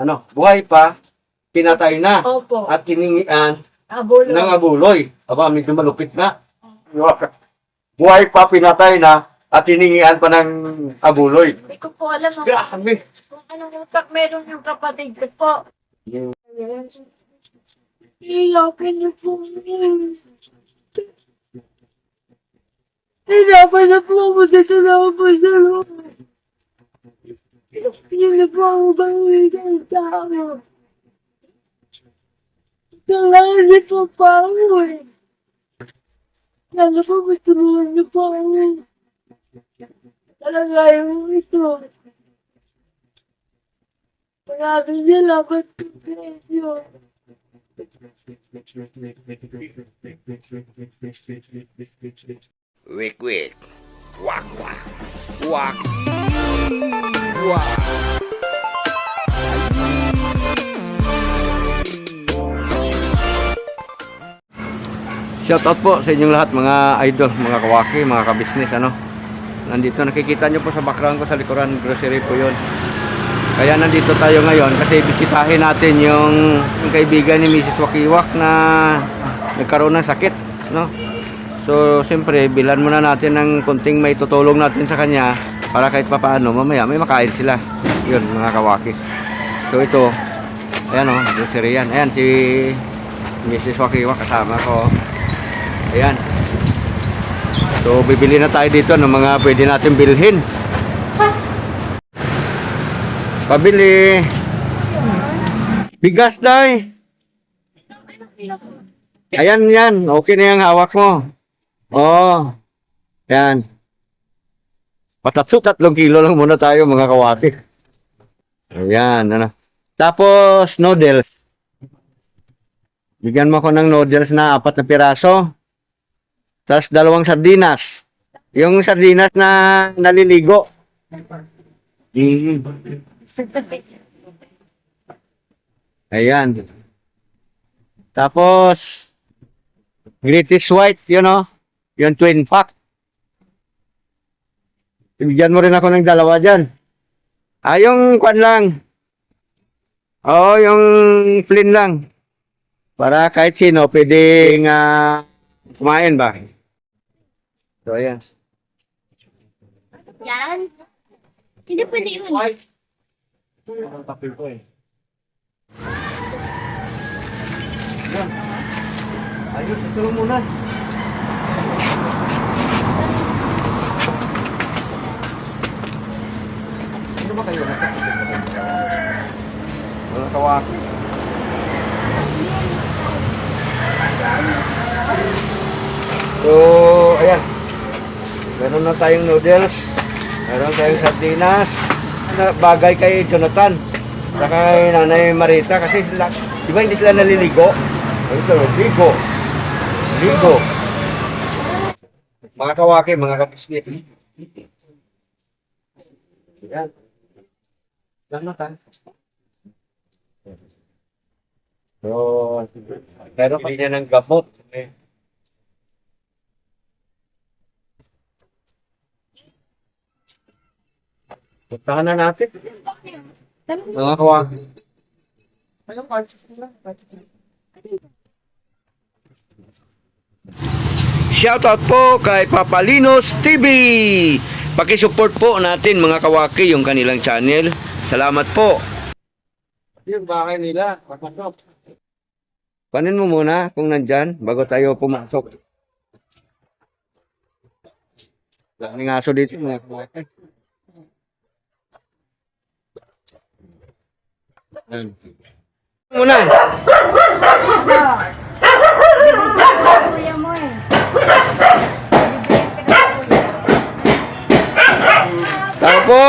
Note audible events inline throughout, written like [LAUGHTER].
ano, buhay pa, pinatay na, Opo. at hiningian Abulo. ng abuloy. Aba, medyo malupit na. Buhay pa, pinatay na, at hiningian pa ng abuloy. Hindi ko po alam ang- Grabe. kung anong utak meron yung kapatid ko po. Iyakin niyo po. Hirapan na po ako dito na ako po sa loob. Hindi na po ako gawin ng tao. Kailangan niyo po pa ako eh. Sana po matulungan niyo po ako. Talaga yung ito. Maraming Wak. Wak. Shoutout po sa inyong lahat mga idol, mga kawaki, mga kabisnes ano. Nandito nakikita nyo po sa background ko sa likuran grocery po 'yon. Kaya nandito tayo ngayon kasi bisitahin natin yung, yung kaibigan ni Mrs. Wakiwak na nagkaroon ng sakit, no? So, siyempre, bilan muna natin ng konting may tutulong natin sa kanya para kahit papaano, mamaya may makain sila. Yun, mga kawaki. So, ito, ayan o, grocery yan. Ayan, si Mrs. Wakiwak kasama ko. Ayan. So, bibili na tayo dito ng mga pwede natin bilhin. Pabili. Bigas, day. Ayan, yan. Okay na yung hawak mo. Oo. Yan. Patatso, tatlong kilo lang muna tayo, mga kawati. Ayan, ano. Tapos, noodles. Bigyan mo ko ng noodles na apat na piraso. Tapos dalawang sardinas. Yung sardinas na naliligo. Mm. Ayan. Tapos, British White, yun o. Yung twin pack. Bigyan mo rin ako ng dalawa dyan. Ah, yung kwan lang. Oo, yung plain lang. Para kahit sino, pwedeng ah, kumain ba? So, ayan. Yan. Hindi pwede yun. Ang papel ko eh. Ayos, ito muna. Ano ba kayo? Wala kawaki. So, ayan. Meron na tayong noodles. Meron tayong sardinas. Na bagay kay Jonathan. Saka kay Nanay Marita kasi sila, di ba hindi sila naliligo? Ito, ligo. Ligo. Mga kawaki, mga kapisnit. Yan. Jonathan. So, pero pili niya ng gamot. Eh, Puntahan na natin. Mga kawaki. Shoutout po kay Papalinos TV. Paki-support po natin mga kawaki yung kanilang channel. Salamat po. Yung bahay nila, papasok. Panin mo muna kung nandyan bago tayo pumasok. Daming aso dito mga. Yan. Muna. Kuya mo eh. Tao po.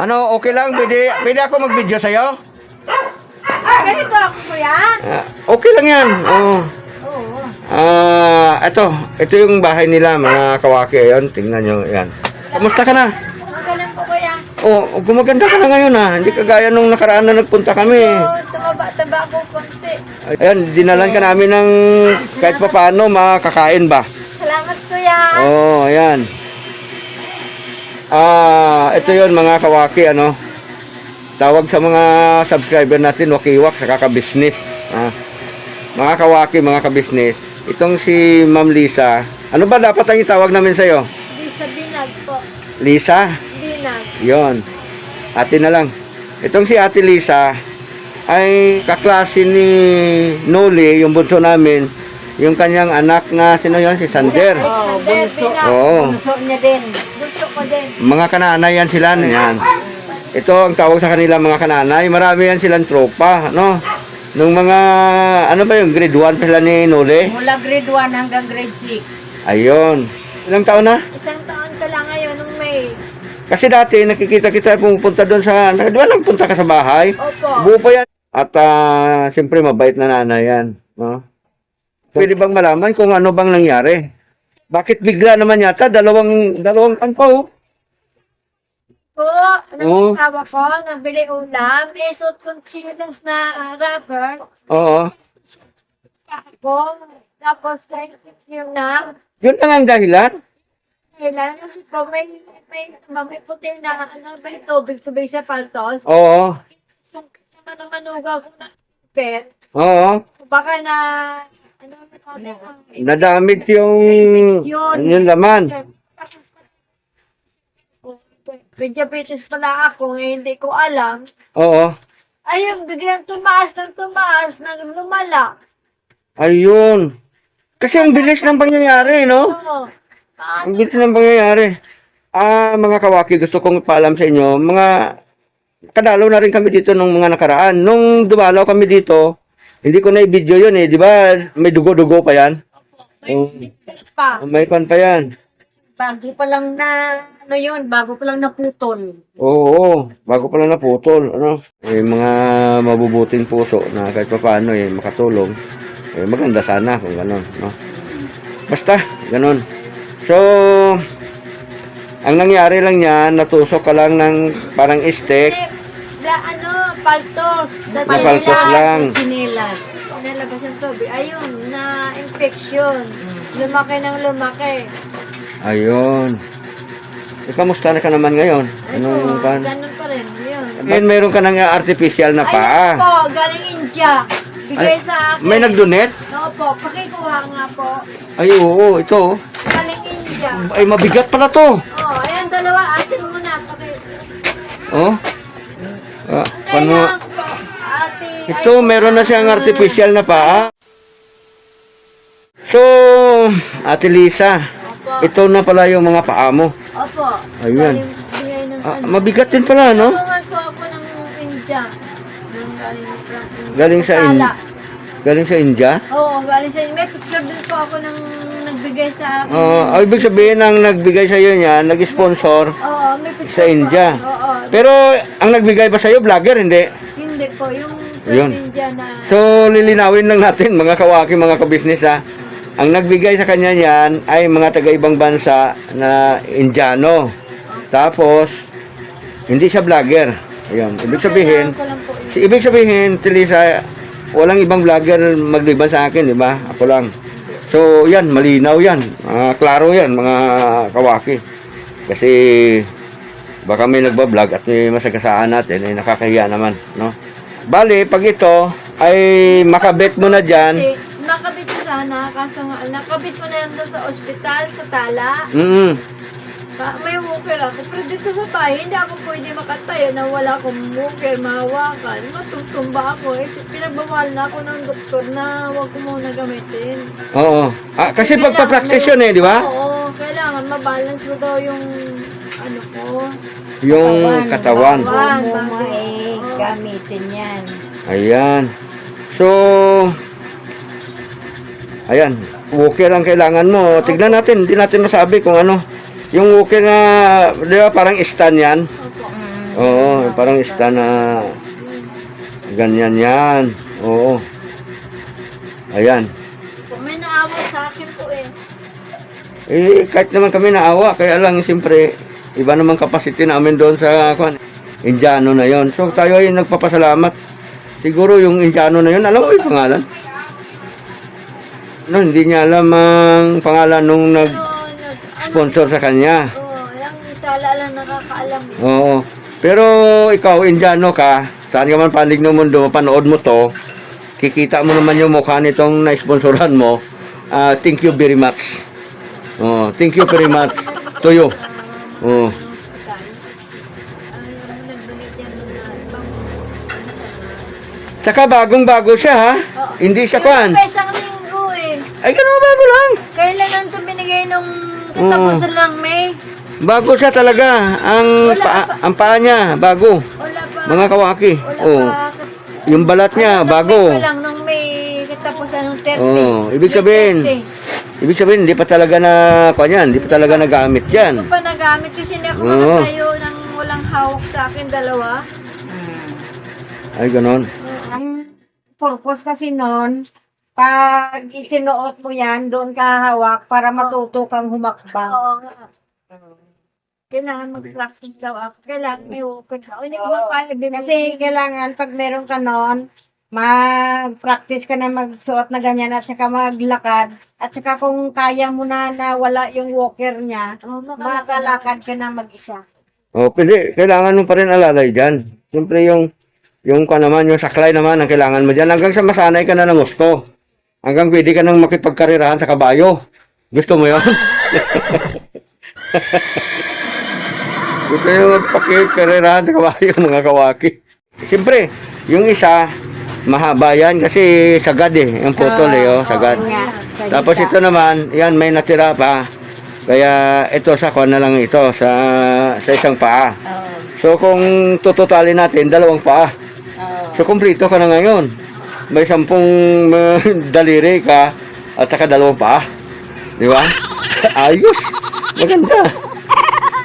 Ano, okay lang? Pwede, pwede ako mag-video sa'yo? Ganito ako kuya. Ah, okay lang yan. Oo. Oo. Ah, ito. Ito yung bahay nila, mga kawaki. Ayan, tingnan nyo. Yan. Kamusta ka na? Magalang ko kuya. Oh, gumaganda ka na ngayon ha. Hindi kagaya nung nakaraan na nagpunta kami. Oo, tumaba-taba ko konti. Ayan, dinalan ka namin ng kahit pa paano makakain ba. Salamat kuya. Oh, ayan. Ah, ito yon mga kawaki ano. tawag sa mga subscriber natin, wakiwak sa kaka-business. Ah. Mga kawaki, mga ka-business. Itong si Ma'am Lisa, ano ba dapat ang itawag namin sa'yo? Di sa binag po. Lisa? Binag. Yon. Ate na lang. Itong si Ate Lisa ay kaklase ni Noli, yung bunso namin, yung kanyang anak na sino yon si Sander. Oh, bunso. Oo. Bunso niya din. Bunso ko din. Mga kananay yan sila na yan. Ito ang tawag sa kanila mga kananay. Marami yan silang tropa, no? Nung mga, ano ba yung grade 1 pa sila ni Noli? Mula grade 1 hanggang grade 6. Ayun. Ilang taon na? Isang taon ka lang ngayon nung May. Kasi dati nakikita kita pumupunta doon sa, di ba nagpunta ka sa bahay? Opo. Buo pa yan. At ah, siyempre mabait na nanay yan. No? Pwede bang malaman kung ano bang nangyari? Bakit bigla naman yata dalawang dalawang pa oh? Po, Oo. nagtawa ko, nabili ulam, may suot kong chinelas na ah, rubber, Oo. ako, tapos naisip niyo na, Yun lang ang dahilan. kailan kasi po may, may, may puti na, ano, may tubig, tubig sa paltos, Oo. so, naman ang manuga ko na, pet, Oo. baka na, ano, ano, Nadamit yung Yun. yung laman. may diabetes pala ako, ngayon hindi ko alam, Oo. ayun, biglang tumaas ng tumaas, nang lumala, Ayun. Kasi ang bilis ng pangyayari, no? Oo. Ang bilis ng pangyayari. Ah, mga kawaki, gusto kong paalam sa inyo, mga kadalaw na rin kami dito nung mga nakaraan. Nung dumalaw kami dito, hindi ko na i-video yun eh, di ba? May dugo-dugo pa yan. May sticker pa. May pan pa yan. Bago pa lang na, ano yun, bago pa lang naputol. Oo, oo. bago pa lang naputol. Ano? Eh, mga mabubuting puso na kahit pa paano eh, makatulong. Eh, maganda sana kung gano'n. No? Basta, gano'n. So, ang nangyari lang yan, natusok ka lang ng parang stick. La, ano, paltos. Sa Na paltos chinelas. lang. Chinelas. Nalabas yung tubig. Ayun, na infection. Lumaki ng lumaki. Ayun. Eh, kamusta na ka naman ngayon? Ano, Anong kan? ganun pa rin. Yun. Ngayon, mayroon ka ng artificial na Ayun paa. po, galing India. Bigay Ay, sa akin. May nag-donate? Oo po, pakikuha nga po. Ay, oo, ito. Galing India. Ay, mabigat pala to. Oh, ayan dalawa. Atin muna. Paki... Oh. Ah, ate. Ito, meron na siyang artificial na paa. So, Ate Lisa, Opo. ito na pala yung mga paa mo. Opo. Ayun. Ah, ano. mabigat din pala, no? Tulungan po ako ng India. Galing from India. Galing sa in- Tala. Galing sa India. Oo, galing sa May picture din po ako ng nagbigay sa akin. Oh, uh, ibig sabihin ang nagbigay sa iyo niya, nag-sponsor. Oo, may picture Sa po. India. Oo, Pero ang nagbigay ba sa iyo vlogger hindi? hindi po. Yung from Yun. India na... So lilinawin lang natin mga kawaki, mga kabisnes ha. Ang nagbigay sa kanya niyan ay mga taga-ibang bansa na Indiano. Tapos hindi siya vlogger. Ayun, ibig sabihin, Kailangan ko lang po yun. si ibig sabihin, Tilisa, walang ibang vlogger magliban sa akin, di ba? Ako lang. So, yan, malinaw yan. Mga klaro yan, mga kawaki. Kasi, baka may nagbablog at may masagasaan natin, ay nakakahiya naman, no? Bali, pag ito, ay makabit mo na dyan. Kasi nakabit ko sana, kaso nga, nakabit ko na yan doon sa ospital, sa tala. Mm Pa, may walker ako. Pero dito sa bahay, hindi ako pwede makatayo na wala akong walker, mahawakan. Matutumba ako. Eh, pinagbawal na ako ng doktor na huwag ko muna gamitin. Oo. Ah, kasi kailangan pagpa-practice yun eh, di ba? Oo, kailangan mabalance mo daw yung ano ko. Yung katawan. Katawan. Bago mo eh, gamitin yan. Ayan. So, ayan. Walker ang kailangan mo. Tignan natin. Hindi natin masabi kung ano. Yung walker na, di ba, parang stand yan. Oo, parang stand na ganyan yan. Oo. Ayan. May naawa sa akin po eh. Eh, kahit naman kami naawa, kaya lang, siyempre, iba naman capacity namin doon sa, kwan, Indiano na yon. So, tayo ay nagpapasalamat. Siguro yung Indiano na yon, alam mo yung pangalan? No, hindi niya alam ang pangalan nung nag, nag-sponsor sa kanya. Oo, yung tala lang nakakaalam eh. Oo. Pero ikaw, Indiano ka, saan ka man panig ng mundo, panood mo to, kikita mo naman yung mukha nitong na-sponsoran mo. Ah, thank you very much. Oh, thank you very much to you. Oh. Tsaka bagong-bago siya ha. Hindi siya kwan. Pesang linggo eh. Ay, ganun bago lang. Kailan lang ito binigay nung katapusan lang May? Bago siya talaga. Ang Wala paa, pa. ang paa niya, bago. Wala pa. Mga kawaki. Wala Oh. pa. Yung balat niya, nung bago. May pa lang, nung May katapusan ng 30. Oh, ibig sabihin, May 30. Ibig sabihin, hindi pa talaga na, kwan yan, hindi pa talaga nagamit yan. Hindi ko pa nagamit kasi hindi ako Oo. makatayo ng walang hawak sa akin dalawa. Ay, ganon. Ang purpose kasi nun, pag isinuot mo yan, doon ka hawak para matuto kang humakbang. Oo nga. Kailangan mag-practice daw ako. Kailangan may hukot ako. Hindi ko makaya bibigyan. Kasi kailangan pag meron ka noon, mag-practice ka na magsuot na ganyan at saka maglakad. At saka kung kaya mo na na wala yung walker niya, Oh, makalakad. makalakad ka na mag-isa. O, pwede, kailangan mo pa rin alalay dyan. Siyempre yung, yung kwan naman, yung saklay naman, ang kailangan mo dyan. Hanggang sa masanay ka na ng gusto. Hanggang pwede ka nang makipagkarirahan sa kabayo. Gusto mo yon? [LAUGHS] Gusto yung pakipagkarirahan sa kabayo, mga kawaki. Siyempre, yung isa, mahaba yan kasi sagad eh. Yung putol eh, oh, sagad. Oo nga, sa Tapos ito naman, yan may natira pa. Kaya ito sa kwan na lang ito sa sa isang paa. So kung tututalin natin dalawang paa. So kumpleto ka na ngayon. May sampung uh, daliri ka at saka dalawang paa. Di ba? [LAUGHS] Ayos. Maganda.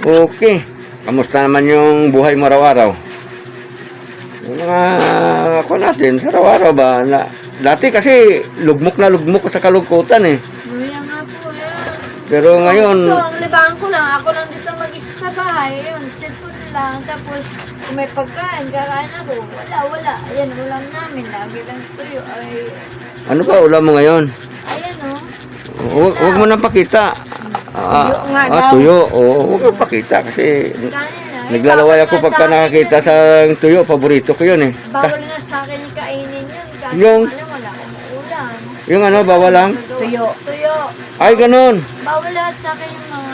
Okay. Kamusta naman yung buhay mo araw-araw? Mga ako natin, sa araw-araw ba? Na, dati kasi lugmok na lugmok sa kalungkutan eh. Kaya nga po yan. Pero ngayon, Ito, ang libangan ko lang. Ako lang dito mag-isa sa bahay. Yun, cellphone lang. Tapos, kung may pagkain, kakain ako. Wala, wala. Ayan, ulam namin. Lagi lang tuyo. Ay, ano pa ulam mo ngayon? ayan o. Huwag, huwag mo nang pakita. Ah, Tuyo nga ah, daw. tuyo. Oo, huwag mo pakita kasi Kanin na. naglalaway ako pagka nakakita sa tuyo. Paborito ko yun eh. Bawal nga sa akin yung kainin yun. Kasi Yung- ano, wala akong ulam. Yung ano, bawal lang? Tuyo. Tuyo. Ay, ganun. Bawal lahat sa akin yung mga...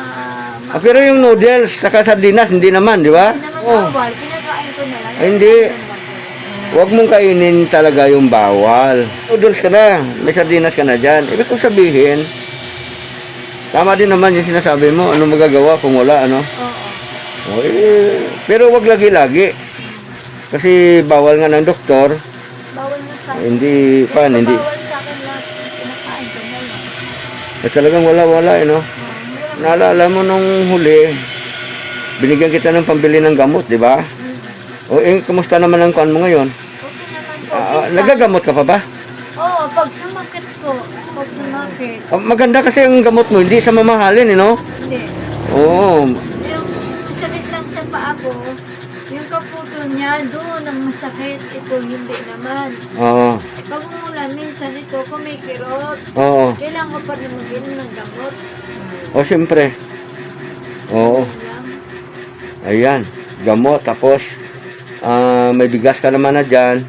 Ah, pero yung noodles, saka sardinas, hindi naman, di ba? Hindi naman Oh, bawal ko na lang. Ay, hindi. huwag mong kainin talaga yung bawal. Noodles ka na, may sardinas ka na dyan. Ibig kong sabihin, tama din naman yung sinasabi mo. Ano magagawa kung wala, ano? Oo. O, eh, pero wag lagi-lagi. Kasi bawal nga ng doktor. Bawal mo sa. Hindi, hindi. Bawal sa akin lahat. Kinakain ko na lang. Eh, talagang wala-wala, eh, no? Oh. Naalala mo nung huli, binigyan kita ng pambili ng gamot, di ba? O, eh, kumusta naman ang kuan mo ngayon? Okay naman po. Ah, Minsan- nagagamot ka pa ba? Oo, pag sumakit ko. Pag sumakit. Ah, maganda kasi ang gamot mo, hindi sa mamahalin, eh, no? Hindi. Oo. Yung sakit lang sa paa ko, yung kaputol niya, doon ang masakit. Ito, hindi naman. Oo. Eh, pag umulan, minsan ito, kumikirot. Oo. Kailangan ko pa rin mag-inom ng gamot. O, siyempre. Oo. Yun lang. Ayan. Gamot. Tapos, ah, may bigas ka naman na dyan.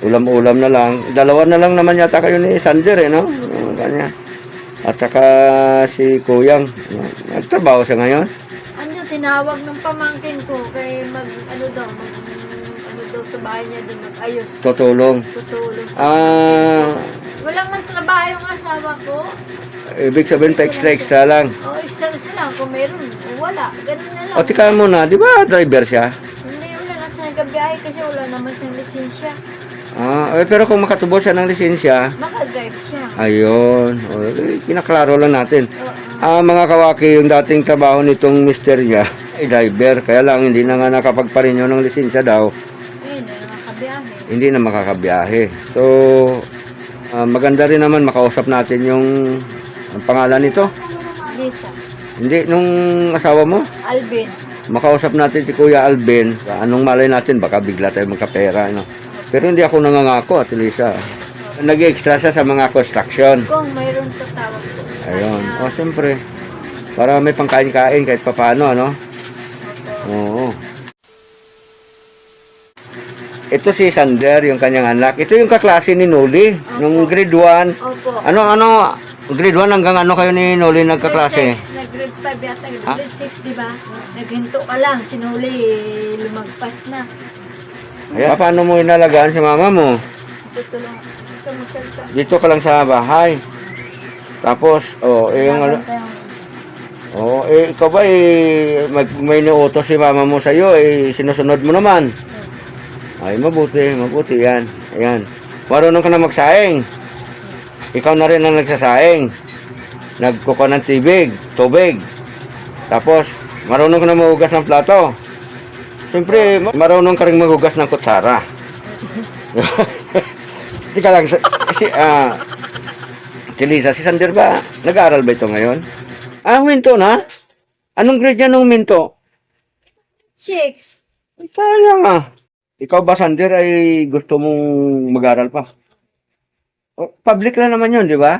Ulam-ulam na lang. Dalawa na lang naman yata kayo ni Sander, eh, no? Yung Kanya. At saka si Kuyang. Nagtrabaho siya ngayon. Ano, tinawag ng pamangkin ko kay mag, ano daw, mag, ano daw sa bahay niya doon mag-ayos. Tutulong. Tutulong. Ah, Walang man trabaho yung asawa ko. ibig sabihin pa extra-extra lang. O, extra sila. Kung meron, wala. Ganun na lang. O, tika muna. Di ba driver siya? Hindi, wala na sa nagabiyahe kasi wala naman siyang lisensya. Ah, eh, pero kung makatubo siya ng lisensya, Makadrive siya. ayun. O, eh, kinaklaro lang natin. Ah, mga kawaki, yung dating trabaho nitong mister niya, ay driver. Kaya lang, hindi na nga nakapagparinyo ng lisensya daw. Ayun, na nakakabiyahe. Hindi na makakabiyahe. So, ah, maganda rin naman makausap natin yung ang pangalan nito. Lisa. Hindi, nung asawa mo, Alvin. Makausap natin si Kuya Alvin. Anong malay natin, baka bigla tayo magkapera. No? Pero hindi ako nangangako, at Lisa. Nag-extra siya sa mga construction. Kung mayroon sa Ayun. kanya. O, siyempre. Para may pangkain-kain kahit papano, ano? Oo. ito si Sander, yung kanyang anak. Ito yung kaklase ni Noli, nung grade 1. Opo. Ano, ano, grade 1 hanggang ano kayo ni Noli nagkaklase? Grade 6, nag-grade 5 yata. Ha? Grade 6, di ba? Naghinto ka lang. Sinuli, eh, lumagpas na. Ayan. Paano mo inalagaan si mama mo? Tutulong. Ito mo salita. Dito ka lang sa bahay. Tapos, oh, eh, yung, ano, oh, eh, ikaw ba, eh, mag, may nautos si mama mo sa'yo, eh, sinusunod mo naman. Ay, mabuti, mabuti, yan. Ayan. Marunong ka na magsaing. Ikaw na rin ang nagsasaing. Nagkuko ng tibig, tubig. Tapos, marunong ka na mahugas ng plato. Siyempre, ma- marunong ka rin maghugas ng kutsara. [LAUGHS] Hindi ka lang, si, ah, si Lisa, si Sander ba, nag-aaral ba ito ngayon? Ah, huminto na? Anong grade niya nung huminto? 6. Ay, Sayang ah. Ikaw ba, Sander, ay gusto mong mag-aral pa? O, public lang naman yun, di ba?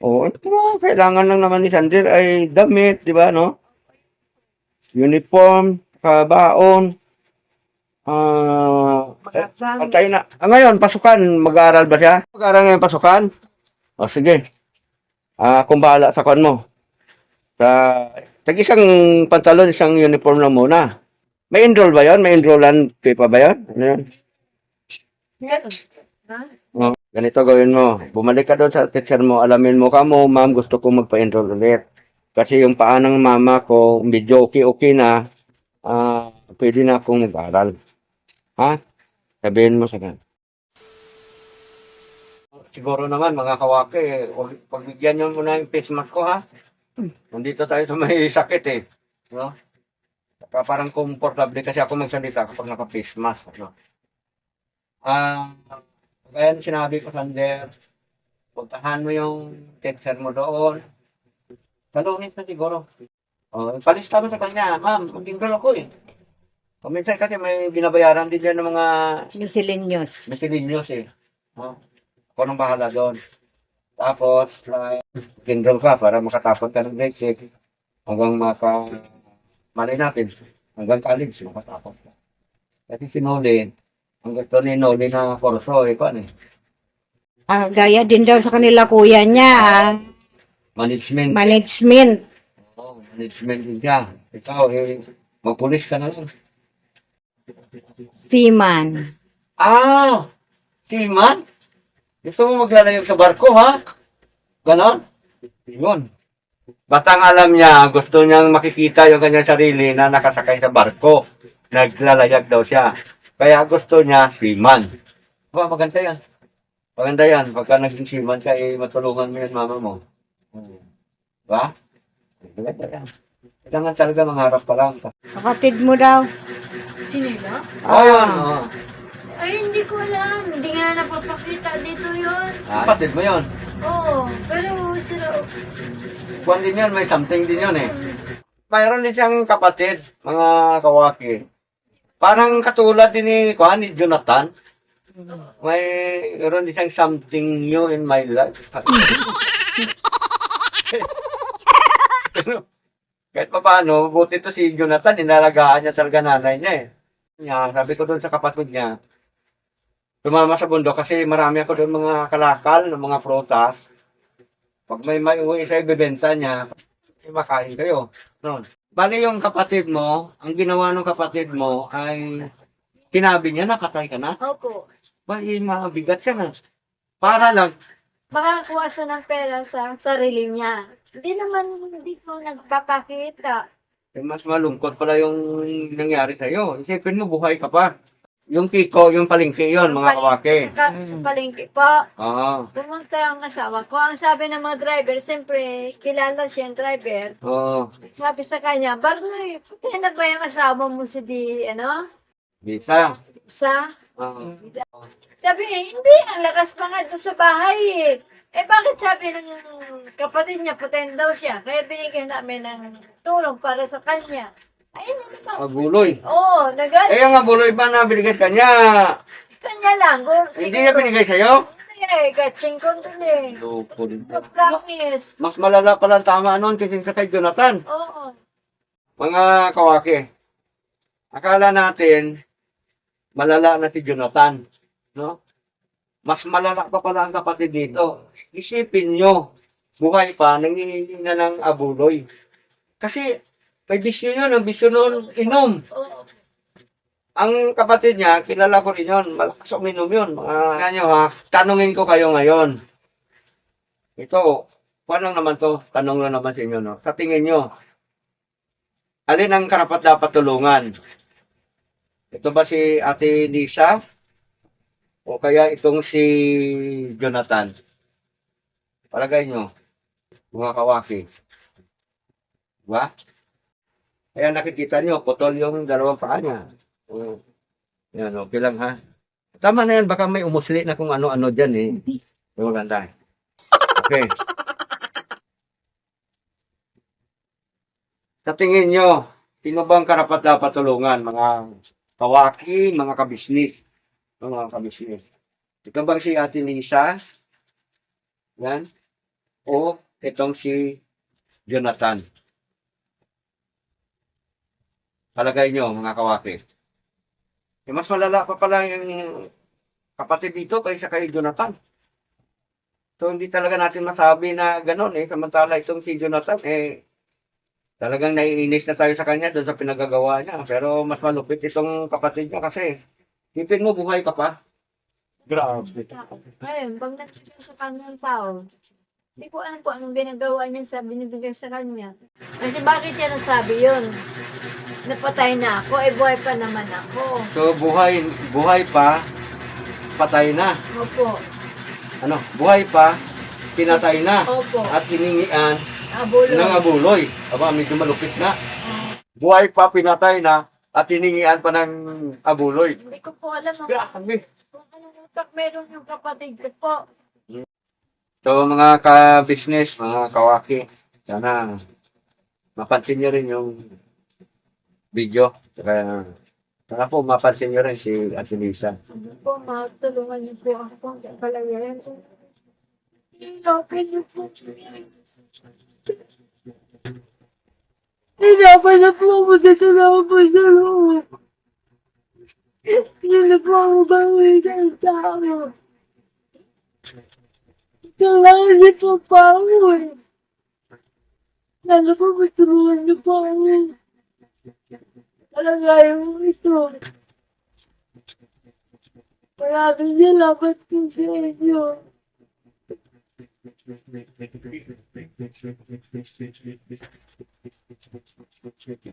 Oo, ito, kailangan lang naman ni Sander ay damit, di ba, no? Uniform, kabaon, ah, eh, Patay na. Ah, ngayon, pasukan. Mag-aaral ba siya? Mag-aaral ngayon pasukan? O, sige. Ah, kung bahala sa kwan mo. Sa, tag isang pantalon, isang uniform lang muna. May enroll ba yon? May enrollan fee pa ba yon? Ano yun? Meron. Ha? Ganito gawin mo. Bumalik ka doon sa teacher mo. Alamin mo ka mo, ma'am, gusto ko magpa-enroll ulit. Kasi yung paa ng mama ko, medyo okay-okay na, ah, pwede na akong mag-aral. Ha? Sabihin mo sa kan. Siguro naman, mga kawake, pagbigyan nyo muna yung face mask ko, ha? Nandito tayo sa may sakit, eh. No? Saka parang comfortable kasi ako magsalita kapag naka-face mask. No? Ah, kaya sinabi ko, Sander, puntahan mo yung teacher mo doon. Talungin na siguro. Oh, palista mo sa kanya, ma'am, mag-enroll ako eh. O minsan kasi may binabayaran din yan ng mga Miscellaneous. miscellaneous eh. Oh, ako nang bahala doon. Tapos, like, enroll ka para makatapos ka ng 6 hanggang maka, malay natin, hanggang college, makatapos ka. Kasi si Nolin, ang gusto ni Nolin na kurso, eh, paano eh? Ah, gaya din daw sa kanila kuya niya. ah, Management. management. Oh, management din siya. Ikaw, eh, magpulis ka na lang. Seaman. Ah! Seaman? Gusto mo maglalayag sa barko, ha? Ganon? Yun. Batang alam niya, gusto niyang makikita yung kanyang sarili na nakasakay sa barko. Naglalayag daw siya. Kaya gusto niya seaman. Ba, maganda yan. Maganda yan. Pagka naging seaman ka, eh, matulungan mo yan mama mo. Ba? Maganda yan. Kailangan talaga mangarap pa lang. Kapatid mo daw. Sino yun? ah? Oh, yun. Oh. Ay, hindi ko alam. Hindi nga napapakita dito yun. Kapatid mo yun. Oo. Pero sila... Kwan din yan, may something din yun eh. Mayroon din siyang kapatid, mga kawaki. Parang katulad din ni, kwan, ni Jonathan. May, meron din siyang something new in my life. Pero, [LAUGHS] kahit pa paano, buti to si Jonathan, inalagaan niya talaga nanay niya eh. Niya, sabi ko doon sa kapatid niya, tumama sa bundok kasi marami ako doon mga kalakal ng mga prutas. Pag may may uwi sa'yo, bibenta niya, eh, makain kayo. No. Bali yung kapatid mo, ang ginawa ng kapatid mo ay tinabi niya, nakatay ka na. Opo. Bali, mabigat siya na. Para lang, Makakuha siya ng pera sa sarili niya. Hindi naman, hindi ko nagpapakita. eh, mas malungkot pala yung nangyari sa'yo. Isipin mo, buhay ka pa. Yung kiko, yung palengke yun, mga kawake. Sa, sa palengke pa. Oo. Pumunta ang asawa ko. Ang sabi ng mga driver, siyempre, kilala siya ang driver. Oo. Sabi sa kanya, Barnoy, patay na ba yung asawa mo si di, ano? Bisa. Sa? Oo. Sabi niya, hindi, ang lakas pa nga doon sa bahay eh. Eh bakit sabi ng kapatid niya, patayin daw siya. Kaya binigyan namin ng tulong para sa kanya. Ayun. Abuloy. Oo, nagalit Eh, yung abuloy ba na binigay sa kanya? kanya lang. Gur- Hindi niya binigay sa'yo? Hindi eh, kaching ko dun eh. Loko din. Promise. Mas malala pala ang tama noon kaysa sa kay Jonathan. Oo. Mga kawake, akala natin, malala na si Jonathan. No? Mas malala pa pala ang kapatid dito. Isipin nyo, buhay pa, nangihingi na ng abuloy. Kasi, may bisyo yun, ang bisyo noon, inom. Ang kapatid niya, kilala ko rin yun, malakas uminom yun. Mga nyo ha, tanungin ko kayo ngayon. Ito, paano naman to? Tanong lang naman sa inyo, no? Sa tingin nyo, alin ang karapat dapat tulungan? Ito ba si Ate Lisa? O kaya itong si Jonathan? Palagay nyo, mga kawaki. Diba? Kaya nakikita nyo, putol yung dalawang paa niya. Oo. Yan, okay lang ha. Tama na yan, baka may umusli na kung ano-ano dyan eh. Yung maganda. Okay. Sa tingin nyo, sino bang karapat dapat tulungan? Mga kawaki, mga kabisnis. Mga kabisnis. Ito bang si Ate Lisa? Yan. O itong si Jonathan. Palagay nyo, mga kawaki. Eh, mas malala pa pala yung kapatid dito kaysa kay Jonathan. So, hindi talaga natin masabi na gano'n eh. Samantala itong si Jonathan, eh, talagang naiinis na tayo sa kanya doon sa pinagagawa niya. Pero mas malupit itong kapatid niya kasi, tipin mo, buhay ka pa. Grabe. Ngayon, pag nakikita sa kanyang tao, hindi ko alam kung anong ginagawa niya sa binibigay sa kanya. Kasi bakit niya nasabi yun? Napatay na ako, eh buhay pa naman ako. So, buhay, buhay pa, patay na. Opo, Ano, buhay pa, pinatay na. opo, At hiningian abulo. ng abuloy. Aba, medyo malupit na. Buhay pa, pinatay na. At hiningian pa ng abuloy. Hindi ko po alam Grabe. kung anong utak meron yung kapatid ko po. So mga ka-business, mga kawaki, sana mapansin nyo rin yung video. Saka, sana po mapansin nyo rin si Ate Lisa. Ano po, matulungan niyo po ako sa kalagayan. Hirapan niyo po. Hirapan na po ako dito na ako po sa loob. Hindi na po ako ng tao. Kailangan niyo po pa ako eh. Lalo po matulungan niyo po ako. Talagayan mo ito. Maraming salamat po sa inyo.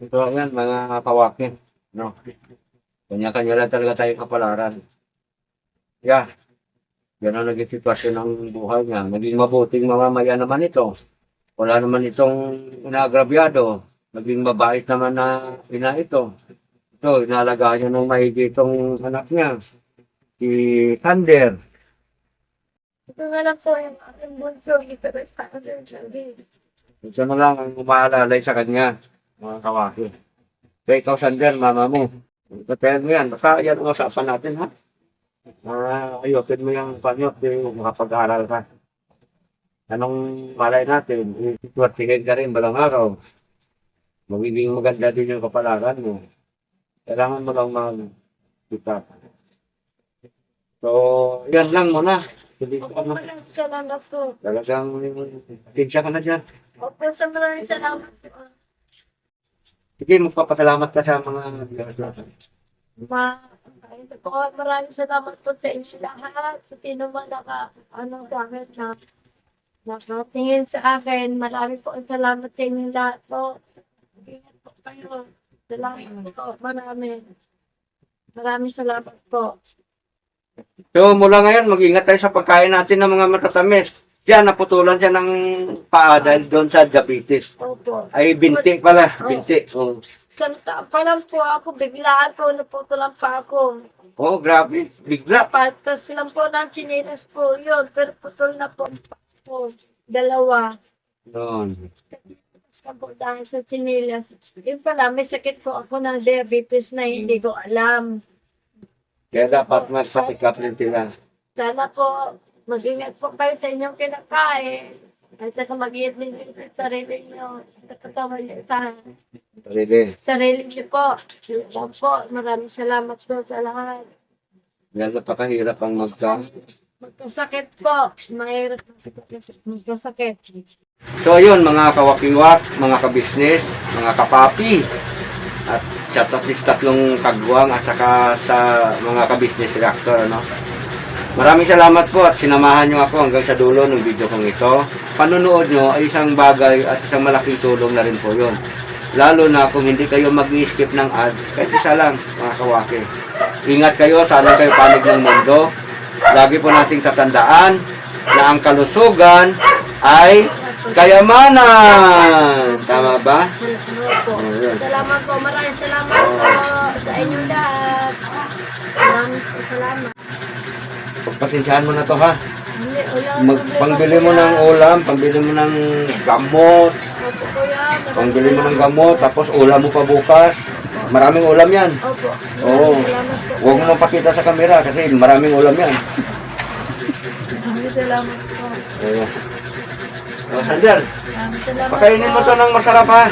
Ito yan, mga kawaki. No? Kanya-kanya lang talaga tayong kapalaran. Yeah. Yan ang naging sitwasyon ng buhay niya. Naging mabuting mamamayan naman ito. Wala naman itong inaagrabyado. Naging mabait naman na ina ito. Ito, inalagaan niya ng maigi itong anak niya. Si Thunder. Ito nga lang po yung aking bunso. Ito rin sa akin. Ito na lang ang umaalalay sa kanya. Mga kawaki. Kaya ikaw, Thunder, mama mo. Patayan mo yan. Basta yan ang usapan natin, ha? Ah, ayopin mo yung panyok, di makapag-aaral ka. Anong malay natin? Iswartigay ka rin balang araw. Magiging maganda din yung kapalaran mo. Kailangan mo lang mag-kita. So, yan lang muna. Hindi ko ano. salamat po. Talagang tinsya ka na dyan. Opo, sa maraming salamat po. Sige, magpapasalamat ka sa mga Ma, ito po, maraming salamat po sa inyo lahat. Kasi sino man naka, ano sa akin na nakatingin sa akin. Marami po ang salamat sa inyo lahat po. Ingat po kayo. Salamat po. Marami. Maraming salamat po. So, mula ngayon, mag-ingat tayo sa pagkain natin ng mga matatamis. Siya, naputulan siya ng paa dahil doon sa diabetes. Opo. Ay, binti pala. Binti. Oh, Kanta pa lang po ako. Biglaan po. Naputulan pa ako. oh grabe. Bigla. Patas lang po ng chinelas po yun. Pero putol na po. po. Dalawa. Doon. Sa po dahil sa chinelas. Yun pala, may sakit po ako ng diabetes na hindi ko alam. Kaya dapat magpatikap rin sila. Sana po, mag-ingat po kayo sa inyong kinakain. At saka mag-ingat din sa sarili nyo. Sa katawan nyo. Sa Sarili. Sarili niyo po. Yun lang po. Maraming salamat po sa lahat. Yan, napakahirap ang magka. Magkasakit po. Mahirap magkasakit. So ayun mga kawakiwak, mga kabisnes, mga kapapi, at chat at least tatlong kagwang at saka sa mga kabisnes reactor, ano. Maraming salamat po at sinamahan nyo ako hanggang sa dulo ng video kong ito. Panunood nyo ay isang bagay at isang malaking tulong na rin po yun. Lalo na kung hindi kayo mag-skip ng ads, kahit isa lang mga kawaki. Ingat kayo, sana kayo panig ng mundo. Lagi po nating tatandaan na ang kalusugan ay kayamanan. Tama ba? Salamat po. Ayun. Salamat po. Maraming salamat po sa inyo lahat. Maraming po salamat. Pagpasensyahan mo na to ha. Hindi, wala Mag, problema, pangbili mo ng ulam, pangbili mo ng gamot, Opo, kuya. Maraming pangbili mo ng salamat. gamot, tapos ulam mo pa bukas. Maraming ulam yan. Opo. Oo. Maraming salamat po. Huwag mo nang pakita sa camera kasi maraming ulam yan. Maraming salamat po. Ayan. Oh, Sander, Maraming salamat pakainin mo po. to ng masarap ha.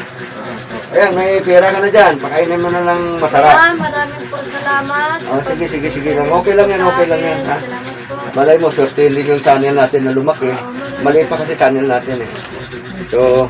Ayan, may pera ka na dyan. Pakainin mo na ng masarap. Kuya, maraming po salamat. Oh, sige, sige, sige lang. Okay lang yan, okay lang yan. Ha? Salamat po. Malay mo, swerte din yung channel natin na lumaki. Maliit pa kasi channel natin eh. So,